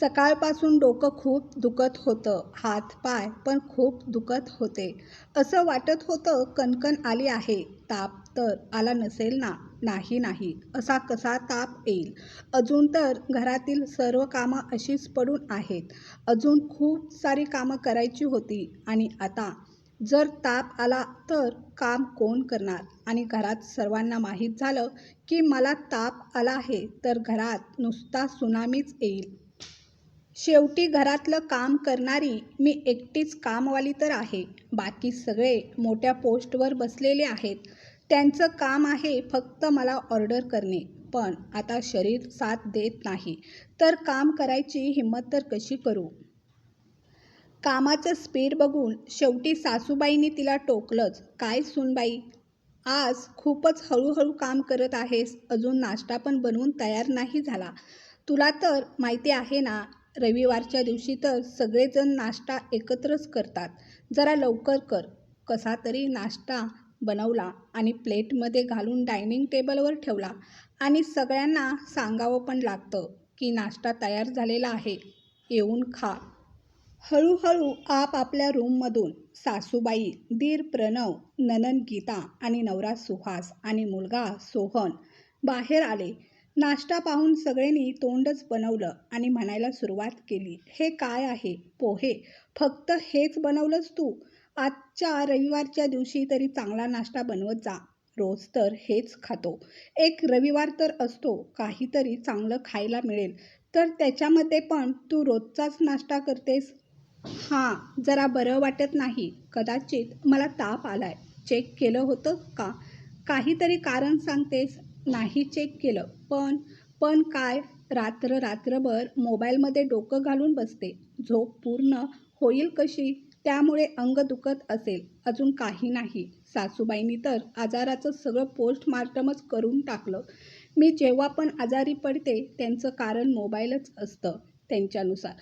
सकाळपासून डोकं खूप दुखत होतं हात पाय पण खूप दुखत होते. असं वाटत होतं कणकण आली आहे. ताप तर आला नसेल ना? नाही नाही. असा कसा ताप येईल? अजून तर घरातील सर्व कामं अशीच पडून आहेत. अजून खूप सारी कामं करायची होती आणि आता जर ताप आला तर काम कोण करणार? आणि घरात सर्वांना माहीत झालं की मला ताप आला आहे तर घरात नुसता सुनामीच येईल. शेवटी घरातलं काम करणारी मी एकटीच कामवाली तर आहे. बाकी सगळे मोठ्या पोस्टवर बसलेले आहेत. त्यांचं काम आहे फक्त मला ऑर्डर करणे. पण आता शरीर साथ देत नाही. तर काम करायची हिंमत तर कशी करू? कामाचं स्पीड बघून शेवटी सासूबाईंनी तिला टोकलंच. काय सुनबाई आज खूपच हळूहळू काम करत आहेस. अजून नाश्ता पण बनवून तयार नाही झाला. तुला तर माहिती आहे ना रविवारच्या दिवशी तर सगळेजण नाश्ता एकत्रच करतात. जरा लवकर कर. कसा तरी नाश्ता बनवला आणि प्लेटमध्ये घालून डायनिंग टेबलवर ठेवला. आणि सगळ्यांना सांगावं पण लागतं की नाश्ता तयार झालेला आहे. येऊन खा. हळूहळू आप आपल्या रूममधून सासूबाई दीर प्रणव ननन गीता आणि नवरा सुहास आणि मुलगा सोहन बाहेर आले. नाश्ता पाहून सगळ्यांनी तोंडच बनवलं आणि म्हणायला सुरुवात केली हे काय आहे? पोहे? फक्त हेच बनवलंस तू? आजच्या रविवारच्या दिवशी तरी चांगला नाश्ता बनवत जा. रोज तर हेच खातो. एक रविवार तर असतो काहीतरी चांगलं खायला मिळेल. तर त्याच्यामध्ये पण तू रोजचाच नाश्ता करतेस? हां जरा बरं वाटत नाही. कदाचित मला ताप आलाय. चेक केलं होतं का? काहीतरी कारण सांगतेस? नाही चेक केलं. पण पण काय? रात्र रात्रभर मोबाईलमध्ये डोकं घालून बसते. झोप पूर्ण होईल कशी? त्यामुळे अंग दुखत असेल. अजून काही नाही. सासूबाईंनी तर आजाराचं सगळं पोस्टमार्टमच करून टाकलं. मी जेव्हा पण आजारी पडते त्यांचं कारण मोबाईलच असतं त्यांच्यानुसार.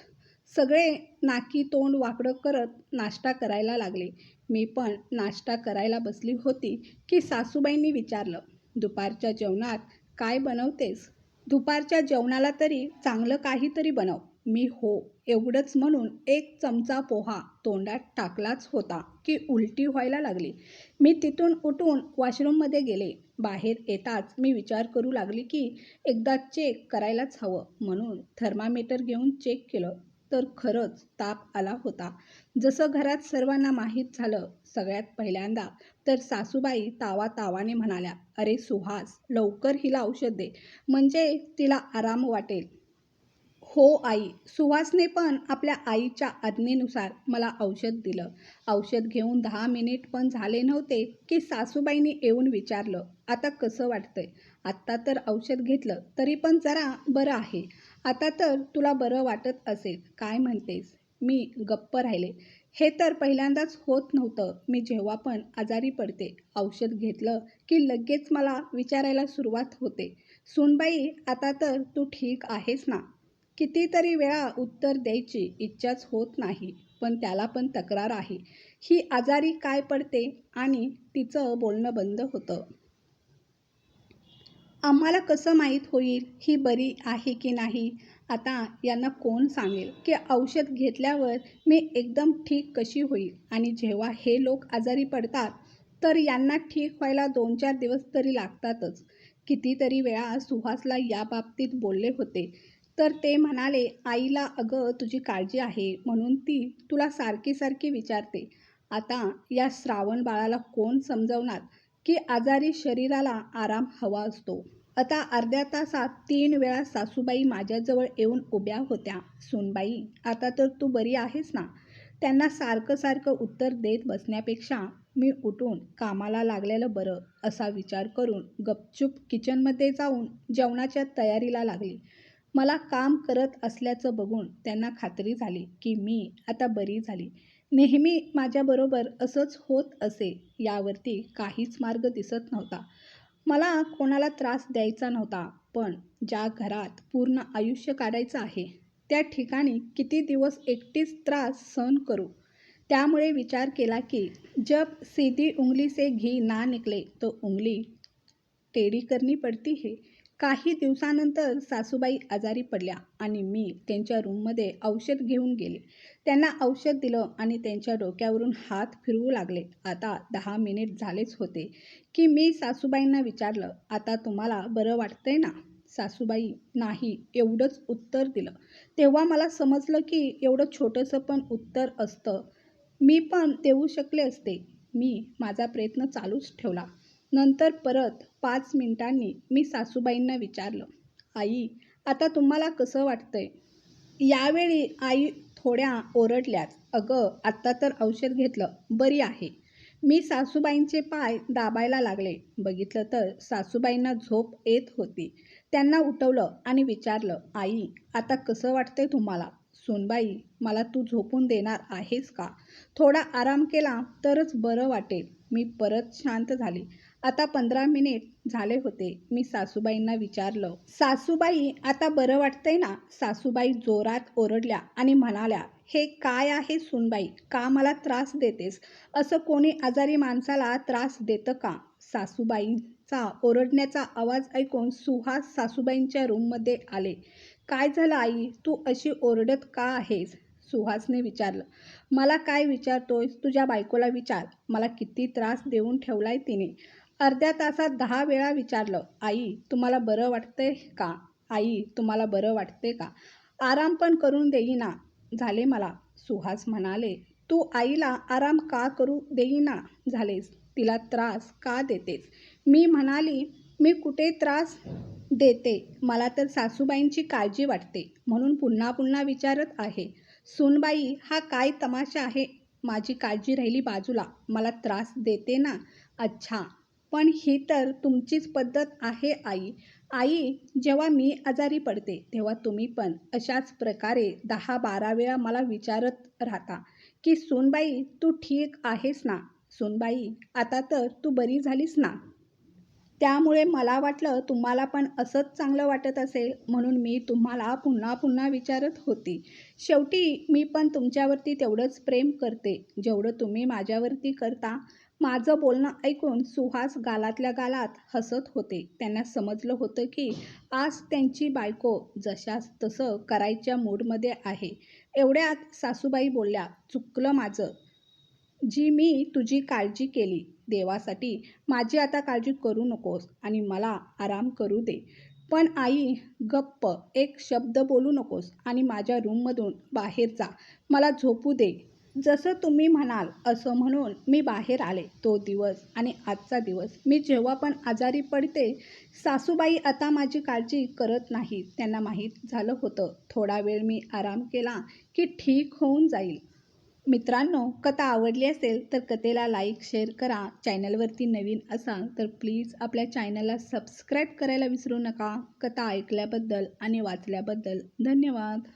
सगळे नाकी तोंड वाकडं करत नाश्ता करायला लागले. मी पण नाश्ता करायला बसली होती की सासूबाईंनी विचारलं. दुपारच्या जेवणात काय बनवतेस? दुपारच्या जेवणाला तरी चांगलं काहीतरी बनव. मी हो एवढंच म्हणून एक चमचा पोहा तोंडात टाकलाच होता की उलटी व्हायला लागली. मी तिथून उठून वॉशरूममध्ये गेले. बाहेर येताच मी विचार करू लागली की एकदा चेक करायलाच हवं म्हणून थर्मामीटर घेऊन चेक केलं. तर खरंच ताप आला होता. जसं घरात सर्वांना माहीत झालं सगळ्यात पहिल्यांदा तर सासूबाई तावा तावाने म्हणाल्या अरे सुहास लवकर हिला औषध दे. म्हणजे तिला आराम वाटेल. हो आई सुहासने पण आपल्या आईच्या आज्ञेनुसार मला औषध दिलं. औषध घेऊन दहा मिनिट पण झाले नव्हते की सासूबाईने येऊन विचारलं आता कसं वाटतंय? आत्ता तर औषध घेतलं तरी पण जरा बरं आहे. आता तर तुला बरं वाटत असेल. काय म्हणतेस? मी गप्प राहिले. हे तर पहिल्यांदाच होत नव्हतं. मी जेव्हा पण आजारी पडते औषध घेतलं की लगेच मला विचारायला सुरुवात होते. सुनबाई आता तर तू ठीक आहेस ना? कितीतरी वेळा उत्तर द्यायची इच्छाच होत नाही पण त्याला पण तक्रार आहे. ही आजारी काय पडते? आणि तिचं बोलणं बंद होतं. आम्हाला कसं माहीत होईल ही बरी आहे की नाही? आता यांना कोण सांगेल? की औषध घेतल्यावर मी एकदम ठीक कशी होईल? आणि जेव्हा हे लोक आजारी पडतात तर यांना ठीक व्हायला दोन चार दिवस तरी लागतातच. कितीतरी वेळा सुहासला या बाबतीत बोलले होते. तर ते म्हणाले आईला अगं तुझी काळजी आहे. म्हणून ती तुला सारखी सारखी विचारते. आता या श्रावण बाळाला कोण समजवणार? की आजारी शरीराला आराम हवा असतो. आता अर्ध्या तासात तीन वेळा सासूबाई माझ्याजवळ येऊन उभ्या होत्या. सुनबाई आता तर तू बरी आहेस ना त्यांना सारखं सारखं उत्तर देत बसण्यापेक्षा मी उठून कामाला लागलेलं बरं असा विचार करून गपचूप किचनमध्ये जाऊन जेवणाच्या तयारीला लागली. मला काम करत असल्याचं बघून त्यांना खात्री झाली की मी आता बरी झाली. नेहमी माझ्याबरोबर असंच होत असे यावरती काहीच मार्ग दिसत नव्हता. मला कोणाला त्रास द्यायचा नव्हता पण ज्या घरात पूर्ण आयुष्य काढायचं आहे त्या ठिकाणी किती दिवस एकटीच त्रास सहन करू? त्यामुळे विचार केला की जब सीधी उंगली से घी ना निकले तो उंगली टेढ़ी करनी पड़ती है. काही दिवसानंतर सासूबाई आजारी पडल्या आणि मी त्यांच्या रूममध्ये औषध घेऊन गेले. त्यांना औषध दिलं आणि त्यांच्या डोक्यावरून हात फिरवू लागले. आता दहा मिनिट झालेच होते की मी सासूबाईंना विचारलं आता तुम्हाला बरं वाटतंय ना? सासूबाई नाही एवढंच उत्तर दिलं. तेव्हा मला समजलं की एवढं छोटंसं पण उत्तर असतं. मी पण देऊ शकले असते. मी माझा प्रयत्न चालूच ठेवला. नंतर परत पाच मिनिटांनी मी सासूबाईंना विचारलं आई आता तुम्हाला कसं वाटतंय? यावेळी आई थोड्या ओरडल्याच अगं आत्ता तर औषध घेतलं बरी आहे. मी सासूबाईंचे पाय दाबायला लागले. बघितलं तर सासूबाईंना झोप येत होती. त्यांना उठवलं आणि विचारलं आई आता कसं वाटतंय तुम्हाला? सोनबाई मला तू झोपून देणार आहेस का? थोडा आराम केला तरच बरं वाटेल. मी परत शांत झाली. आता पंधरा मिनिट झाले होते. मी सासूबाईंना विचारलं सासूबाई आता बरं वाटतंय ना सासूबाई जोरात ओरडल्या आणि म्हणाल्या हे काय आहे सुनबाई? का मला त्रास देतेस? असं कोणी आजारी माणसाला त्रास देतं का सासूबाईंचा ओरडण्याचा आवाज ऐकून सुहास सासूबाईंच्या रूममध्ये आले. काय झालं आई? तू अशी ओरडत का आहेस सुहासने विचारलं. मला काय विचारतोयस? तुझ्या बायकोला विचार. मला किती त्रास देऊन ठेवलाय तिने. अर्ध्या तासात दहा वेळा विचारलं आई तुम्हाला बरं वाटतंय का? आई तुम्हाला बरं वाटते का? आराम पण करून देईना. झाले मला सुहास म्हणाले. तू आईला आराम का करू देईना? झालेस. तिला त्रास का देतेस? मी म्हणाली मी कुठे त्रास देते? मला तर सासूबाईंची काळजी वाटते. म्हणून पुन्हा पुन्हा विचारत आहे. सुनबाई हा काय तमाशा आहे? माझी काळजी राहिली बाजूला. मला त्रास देते ना? अच्छा. पण ही तर तुमचीच पद्धत आहे आई. आई जेव्हा मी आजारी पडते तेव्हा तुम्ही पण अशाच प्रकारे दहा बारा वेळा मला विचारत राहता की सोनबाई तू ठीक आहेस ना? सोनबाई आता तर तू बरी झालीस ना? त्यामुळे मला वाटलं तुम्हाला पण असंच चांगलं वाटत असेल म्हणून मी तुम्हाला पुन्हा पुन्हा विचारत होती. शेवटी मी पण तुमच्यावरती तेवढंच प्रेम करते. जेवढं तुम्ही माझ्यावरती करता माझं बोलणं ऐकून सुहास गालातल्या गालात हसत होते. त्यांना समजलं होतं की आज त्यांची बायको जशास तसं करायच्या मूडमध्ये आहे. एवढ्यात सासूबाई बोलल्या चुकलं माझं. जी मी तुझी काळजी केली देवासाठी माझी आता काळजी करू नकोस आणि मला आराम करू दे. पण आई गप्प एक शब्द बोलू नकोस आणि माझ्या रूममधून बाहेर जा. मला झोपू दे. जसं तुम्ही म्हणाल असं म्हणून मी बाहेर आले तो दिवस आणि आजचा दिवस. मी जेव्हा पण आजारी पडते सासूबाई आता माझी काळजी करत नाही त्यांना माहीत झालं होतं. थोडा वेळ मी आराम केला की ठीक होऊन जाईल. मित्रांनो कथा आवडली असेल तर कथेला लाईक शेअर करा. चॅनलवरती नवीन असाल तर प्लीज आपल्या चॅनलला सबस्क्राईब करायला विसरू नका. कथा ऐकल्याबद्दल आणि वाचल्याबद्दल धन्यवाद.